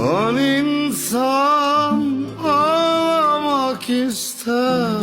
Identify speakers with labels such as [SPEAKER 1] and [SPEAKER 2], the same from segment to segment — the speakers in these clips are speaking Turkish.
[SPEAKER 1] On insan ağlamak ister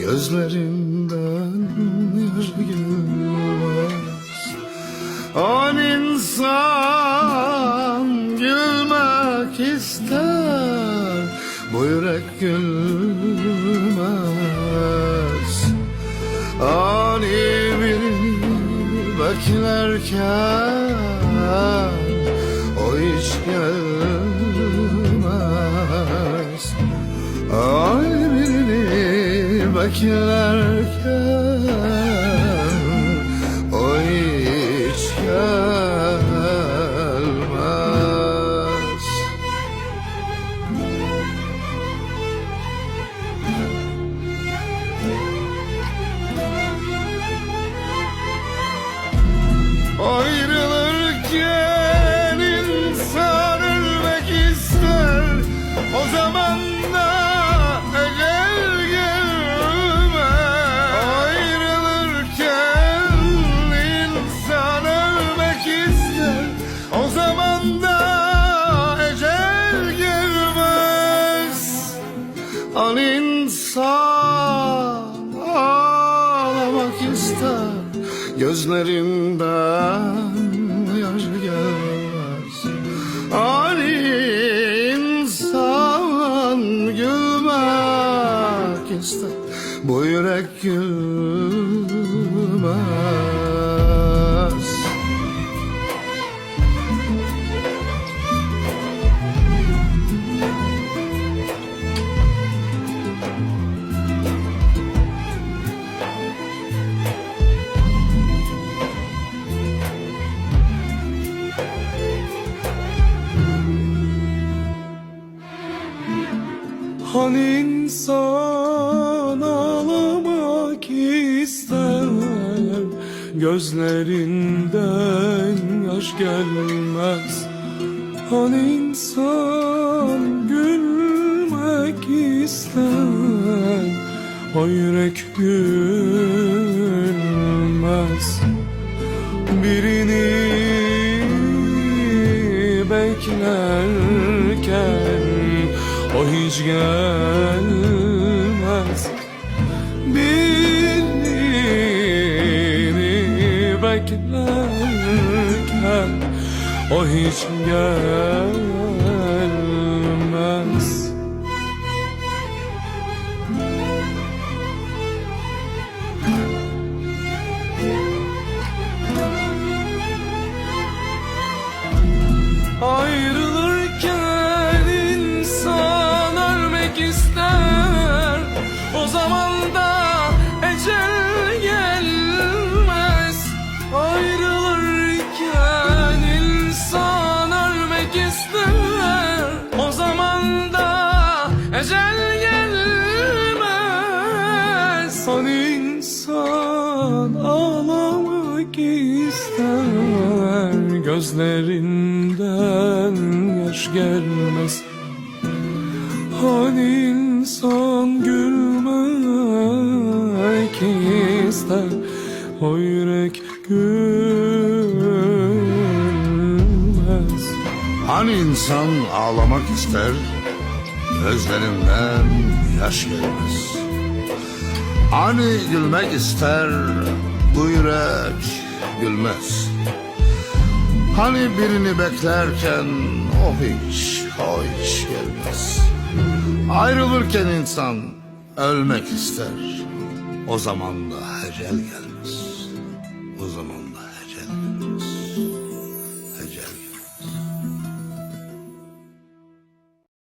[SPEAKER 1] Gözlerinden yaş gelmez On insan gülmek ister Bu yürek gülmez. Ani birini beklerken O hiç gelmez Ani birini beklerken O hiç gelmez ağlamak ister Gözlerinden yaş gelmez. An insan gülmek ister Bu yürek gülmez
[SPEAKER 2] Hani insan ağlamak ister? Gözlerinden yaş gelmez. Hani insan gülmek ister? O yürek gülmez. Birini o hiç gelmez. Birini beklerken o hiç gelmez Hani insan ağlamak ister. Gözlerinden yaş gelmez. Hani insan gülmek ister? O yürek gülmez.
[SPEAKER 1] Hani insan ağlamak ister? Gözlerinden yaş gelmez Ani gülmek ister bu yürek gülmez. Hani birini beklerken o hiç, o hiç gelmez. Ayrılırken insan ölmek ister. O zaman da hecel gelmez. O zaman da hecel gelmez.